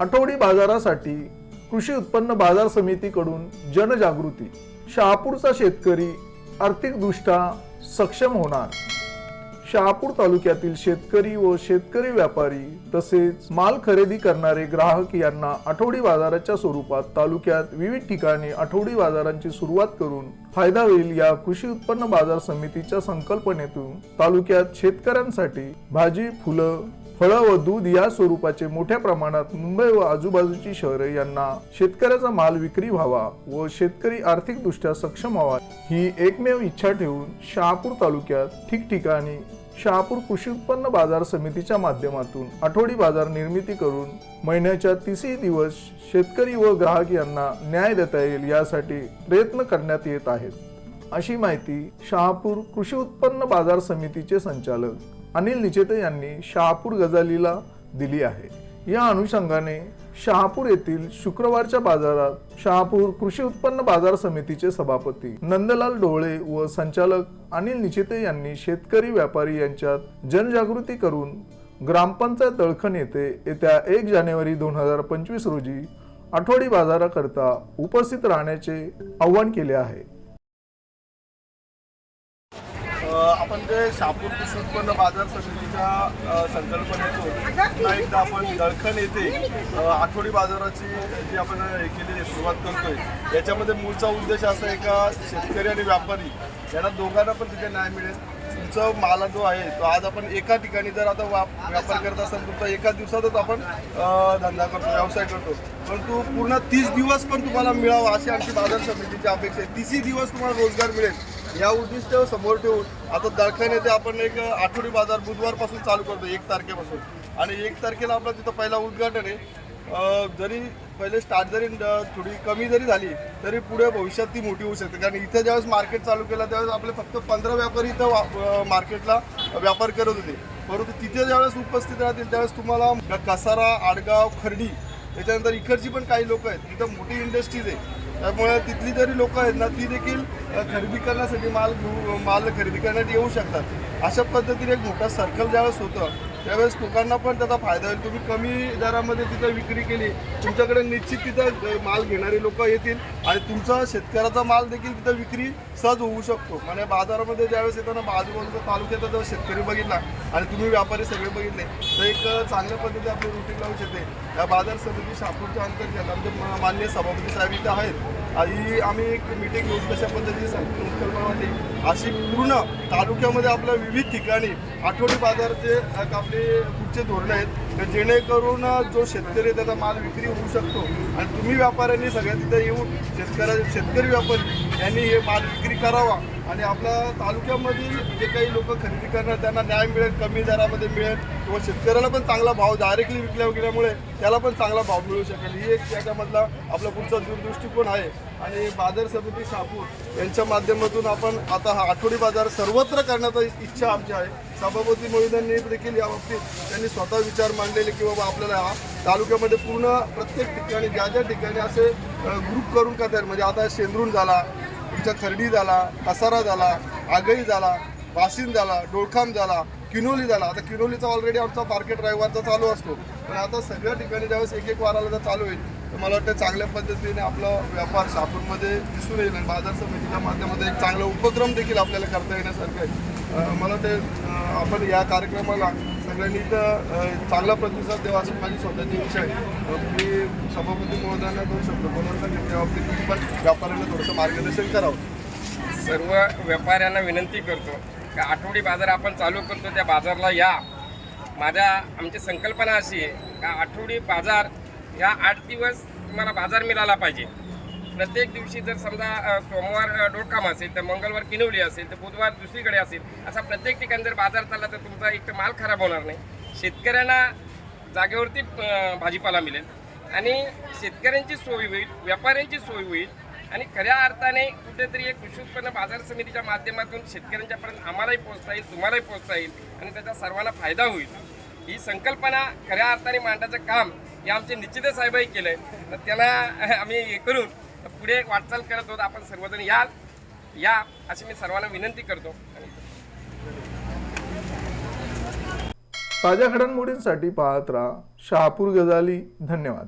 आठवडी बाजारासाठी कृषी उत्पन्न बाजार समितीकडून जनजागृती. शहापूरचा शेतकरी आर्थिकदृष्ट्या सक्षम होणार. शहापूर तालुक्यातील शेतकरी व शेतकरी व्यापारी तसेच माल खरेदी करणारे ग्राहक यांना आठवडी बाजाराच्या स्वरूपात तालुक्यात विविध ठिकाणी आठवडी बाजारांची सुरुवात करून फायदा होईल या कृषी उत्पन्न बाजार समितीच्या संकल्पनेतून तालुक्यात शेतकऱ्यांसाठी भाजी फुलं फळं व दूध या स्वरूपाचे मोठ्या प्रमाणात मुंबई व आजूबाजूची शहरे यांना शेतकऱ्याचा माल विक्री व्हावा व शेतकरी आर्थिकदृष्ट्या सक्षम व्हावा ही एकमेव इच्छा ठेवून शहापूर तालुक्यात ठिकठिकाणी शहापूर कृषी उत्पन्न बाजार समितीच्या माध्यमातून आठवडी बाजार निर्मिती करून महिन्याच्या तिसरी दिवस शेतकरी व ग्राहक यांना न्याय देता येईल यासाठी प्रयत्न करण्यात येत आहेत. अशी माहिती शहापूर कृषी उत्पन्न बाजार समितीचे संचालक अनिल निचेते यांनी शहापूर गजालीला दिली आहे. या अनुषंगाने शहापूर येथील शुक्रवारच्या बाजारात शहापूर कृषी उत्पन्न बाजार समितीचे सभापती नंदलाल डोळे व संचालक अनिल निचिते यांनी शेतकरी व्यापारी यांच्यात जनजागृती करून ग्रामपंचायत दळखण येथे येत्या एक जानेवारी दोन हजार पंचवीस रोजी आठवडी बाजाराकरता उपस्थित राहण्याचे आवाहन केले आहे. आपण जे शापूर कृषी उत्पन्न बाजार समितीच्या संकल्पनेतून एकदा आपण दळखण येथे आठवडी बाजाराची जी आपण हे केलेली आहे, सुरुवात करतोय याच्यामध्ये मूळचा उद्देश असा आहे का शेतकरी आणि व्यापारी यांना दोघांना पण तिथे न्याय मिळेल. तुमचा माल जो आहे तो आज आपण एका ठिकाणी जर आता वा व्यापार करत असाल तुमचा एका दिवसातच आपण धंदा करतो व्यवसाय करतो. परंतु पूर्ण तीस दिवस पण तुम्हाला मिळावा अशी आमची बाजार समितीची अपेक्षा आहे. तीसही दिवस तुम्हाला रोजगार मिळेल. या उद्दिष्ट समोर ठेवून आता दळखान येथे आपण एक आठवडी बाजार बुधवारपासून चालू करतो एक तारखेपासून. आणि एक तारखेला आपलं तिथं पहिला उद्घाटन आहे. जरी पहिले स्टार्ट जरी थोडी कमी जरी झाली तरी पुढे भविष्यात ती मोठी होऊ शकते. कारण इथं ज्यावेळेस मार्केट चालू केलं त्यावेळेस आपले फक्त पंधरा व्यापारी इथं मार्केटला व्यापार करत होते. परंतु तिथे ज्यावेळेस उपस्थित राहतील त्यावेळेस तुम्हाला कसारा आडगाव खर्डी त्याच्यानंतर इकडची पण काही लोक आहेत. तिथं मोठी इंडस्ट्रीज आहे. त्यामुळे तिथली जरी लोक आहेत ना ती देखील खरेदी करण्यासाठी माल माल खरेदी करण्यासाठी येऊ शकतात. अशा पद्धतीने एक मोठा सर्कल ज्यावेळेस होतं त्यावेळेस लोकांना पण त्याचा फायदा होईल. तुम्ही कमी दरामध्ये तिथं विक्री केली तुमच्याकडे निश्चित तिथं माल घेणारे लोक येतील आणि तुमचा शेतकऱ्याचा माल देखील तिथं विक्री सहज होऊ शकतो. म्हणजे बाजारामध्ये ज्यावेळेस येताना बाजूबाजूचा तालुक्याचा जर शेतकरी बघितला आणि तुम्ही व्यापारी सगळे बघितले तर एक चांगल्या पद्धतीने आपली रुटीन लावू शकते. या बाजार समिती शापूरच्या अंतर्गत आमचे म- माननीय सभापती साहेब इथं आहेत. आणि आम्ही एक मिटिंग घेऊन कशा पद्धतीने संकल्पना वाटली अशी पूर्ण तालुक्यामध्ये आपल्या विविध ठिकाणी आठवडी बाजारचे एक आपले पुढचे धोरणं आहेत तर जेणेकरून जो शेतकरी त्याचा माल विक्री होऊ शकतो. आणि तुम्ही व्यापाऱ्यांनी सगळ्या तिथं येऊन शेतकऱ्या शेतकरी व्यापारी यांनी हे माल विक्री करावा. आणि आपल्या तालुक्यामधील जे काही लोक खरेदी करणार त्यांना न्याय मिळेल कमी दरामध्ये मिळेल किंवा शेतकऱ्याला पण चांगला भाव डायरेक्टली विकल्या गेल्यामुळे त्याला पण चांगला भाव मिळू शकेल. ही एक त्याच्यामधला आपला पुढचा दूरदृष्टिकोन आहे. आणि बाजार समिती शापूर यांच्या माध्यमातून आपण आता हा आठवडी बाजार सर्वत्र करण्याचा इच्छा आमची आहे. सभापती मोहिदांनी देखील या बाबतीत त्यांनी स्वतः विचार मांडलेले की बाबा आपल्याला हा तालुक्यामध्ये पूर्ण प्रत्येक ठिकाणी ज्या ज्या ठिकाणी असे ग्रुप करून करता येईल म्हणजे आता शेंद्रून झाला तुमचा खर्डी झाला कसारा झाला आगई झाला वासिन झाला डोळखाम झाला किनोली झाला. आता किनोलीचा ऑलरेडी आमचा मार्केट रविवारचा चालू असतो. पण आता सगळ्या ठिकाणी ज्यावेळेस एक एक वाराला जर चालू होईल. तर मला वाटतं चांगल्या पद्धतीने आपला व्यापार शापूरमध्ये दिसून येईल आणि बाजार समितीच्या माध्यमातून एक चांगला उपक्रम देखील आपल्याला करता येण्यासारखं आहे. मला ते आपण या कार्यक्रमाला सगळ्यांनी तर चांगला प्रतिसाद द्यावा असं माझी स्वतःची इच्छा आहे. मी सभापती महोदयांना करू शकतो म्हणून सांगेन त्या बाबतीत तुम्ही पण व्यापाऱ्यांना थोडंसं मार्गदर्शन करावं. सर्व व्यापाऱ्यांना विनंती करतो का आठवडी बाजार आपण चालू करतो त्या बाजारला या. माझ्या आमची संकल्पना अशी आहे का आठवडी बाजार ह्या आठ दिवस तुम्हाला बाजार मिळाला पाहिजे. प्रत्येक दिवशी जर समजा सोमवार डोडकाम असेल तर मंगळवार किनवली असेल तर बुधवार दुसरीकडे असेल असा प्रत्येक ठिकाणी जर बाजार चालला तर तुमचा एक तर माल खराब होणार नाही. शेतकऱ्यांना जागेवरती भाजीपाला मिळेल आणि शेतकऱ्यांची सोय होईल व्यापाऱ्यांची सोय होईल आणि खऱ्या अर्थाने कुठेतरी एक कृषी उत्पन्न बाजार समितीच्या माध्यमातून शेतकऱ्यांच्यापर्यंत आम्हालाही पोहोचता येईल तुम्हालाही पोहोचता येईल आणि त्याचा सर्वांना फायदा होईल. ही संकल्पना खऱ्या अर्थाने मांडण्याचं काम हे आमचे निश्चितच साहेबांनी केलं आहे तर त्याला आम्ही हे करून पुढे वाटचाल करत होत आपण सर्वजण याल. या अशी मी सर्वांना विनंती करतो. ताज्या घडामोडींसाठी पाहत राहा शहापूर गजाली. धन्यवाद.